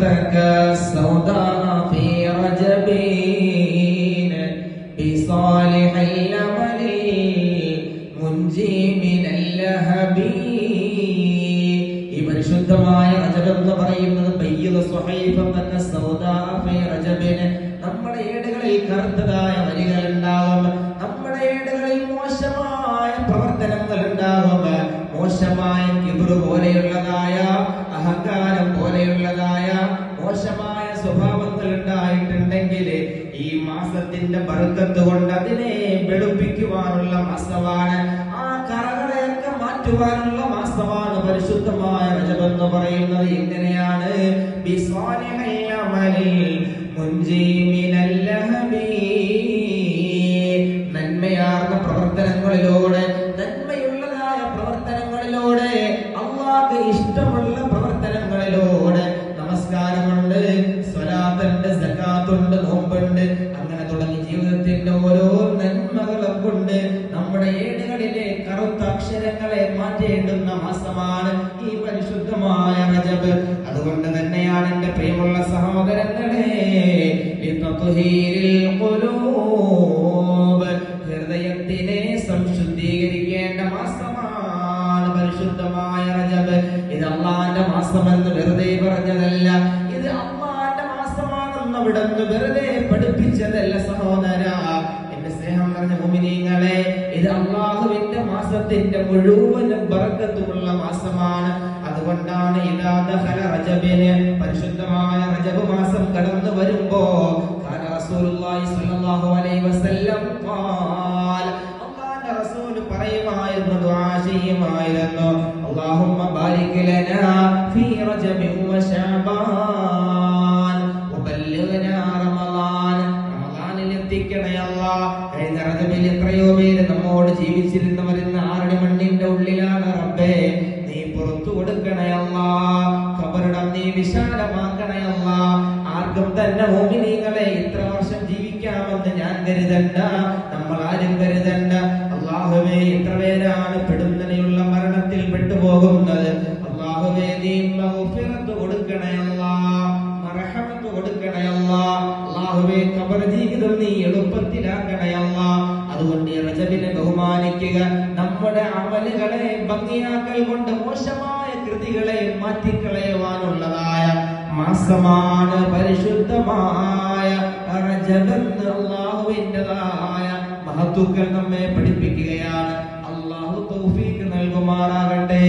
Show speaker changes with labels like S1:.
S1: السوداء في رجبين بصالح الأمل منجي من اللهب ഈ പരിശുദ്ധമായ റജബ് എന്ന് പറയുന്നത് ബയ്യത് സുഹൈഫം എന്ന സൗദാ ഫി റജബിന് നമ്മുടെ ഏടുകളിൽ കറുത്തതായ വരികൾ ഉണ്ടാകും നമ്മുടെ ഏടുകളിൽ മോശമായ പ്രവർത്തനങ്ങൾ ഉണ്ടാകും മോശമായ ഉണ്ടായിട്ടുണ്ടെങ്കിൽ ഈ മാസത്തിന്റെ ബർക്കത്ത് കൊണ്ട് അതിനെ വെളുപ്പിക്കുവാനുള്ള മാസമാണ്. ആ കറകളെയൊക്കെ മാറ്റുവാനുള്ള മാസമാണ് പരിശുദ്ധമായ രജമെന്ന് പറയുന്നത്. എങ്ങനെയാണ്. നന്മയാർന്ന പ്രവർത്തനങ്ങളിലൂടെ നന്മയുള്ളതായ പ്രവർത്തനങ്ങളിലൂടെ അള്ളാഹ് ഇഷ്ടമുള്ള പ്രവർത്തനങ്ങളിലൂടെ നമസ്കാരമുണ്ട്. സ്വലാത്തുണ്ട് സക്കാത്തുണ്ട് നോമ്പുണ്ട്. അങ്ങനെ തുടങ്ങി ജീവിതത്തിന്റെ ഓരോ നന്മകളും കൊണ്ട് നമ്മുടെ ഏടുകളിലെ കറുത്ത അക്ഷരങ്ങളെ മാറ്റേണ്ടുന്ന മാസമാണ് ഈ പരിശുദ്ധമായ റജബ്. അതുകൊണ്ട് തന്നെയാണ് എന്റെ പ്രിയമുള്ള സഹോദരങ്ങളെ ഹൃദയത്തിനെ സംശുദ്ധീകരിക്കേണ്ട മാസമാണ് പരിശുദ്ധമായ റജബ്. ഇത് അള്ളാന്റെ മാസമെന്ന് വെറുതെ പറഞ്ഞതല്ല ഇത് മാസമാണെന്ന് അവിടെ വെറുതെ പഠിപ്പിച്ചതല്ല സഹോദര. എന്റെ സ്നേഹം പറഞ്ഞ മുമിനീങ്ങളെ ഇത് അള്ളാഹുവിന്റെ മാസത്തിന്റെ മുഴുവൻ ബർക്കത്തുമുള്ള മാസമാണ്. അതുകൊണ്ടാണ് ഇദാ ദഖല റജബിന് പരിശുദ്ധമായ റജബ് മാസം കടന്നു വരുമ്പോ റസൂലുള്ളാഹി സ്വല്ലല്ലാഹു അലൈഹി വസല്ലം ഖാൽ അല്ലാഹുവിന്റെ റസൂൽ പറയുമായിരുന്നു ദുആ ചെയ്യുമായിരുന്നു. അല്ലാഹുമ്മ ബാരിക് ലനാ ഫീ റജബിൻ വ ശഅബാൻ അല്ലാ കഴിഞ്ഞ റജബിൽ എത്രയോ പേര് നമ്മോട് ജീവിച്ചിരുന്നവരെന്ന് ആരുടെ മണ്ണിന്റെ ഉള്ളിലാണ് റബ്ബേ. നീ പുറത്തു കൊടുക്കണേ അല്ലാ ഖബറിടം നീ വിശാലമാക്കണേ അല്ലാ ആർക്കും തന്നെ മോമിനീങ്ങളെ ഇത്ര വർഷം ജീവിക്കാമെന്ന് ഞാൻ കരുതണ്ട. നമ്മൾ ആരും കരുതണ്ട. അള്ളാഹുവേ എത്ര പേരാണ് പെടുന്നനെയുള്ള മരണത്തിൽ പെട്ടുപോകുന്നത്. അള്ളാഹുവേ നീ കൊടുക്കണേ അല്ലാ മർഹമത്ത് കൊടുക്കണേ അള്ളാഹുവേ കബർ ജീവിതം നീ എളുപ്പത്തിലാക്കണേ അല്ലാ അതുകൊണ്ട് റജബിനെ ബഹുമാനിക്കുക. നമ്മുടെ അമലുകളെ ഭംഗിയാക്കൽ കൊണ്ട് മോശമായ കൃതികളെ മാറ്റിക്കളയുവാനുള്ളതായ മാസമാണ് പരിശുദ്ധമായ റജബെന്ന് അള്ളാഹുവിന്റെതായ മഹത്തുക്കൾ നമ്മെ പഠിപ്പിക്കുകയാണ്. അള്ളാഹു തൗഫീക്ക് നൽകുമാറാകട്ടെ.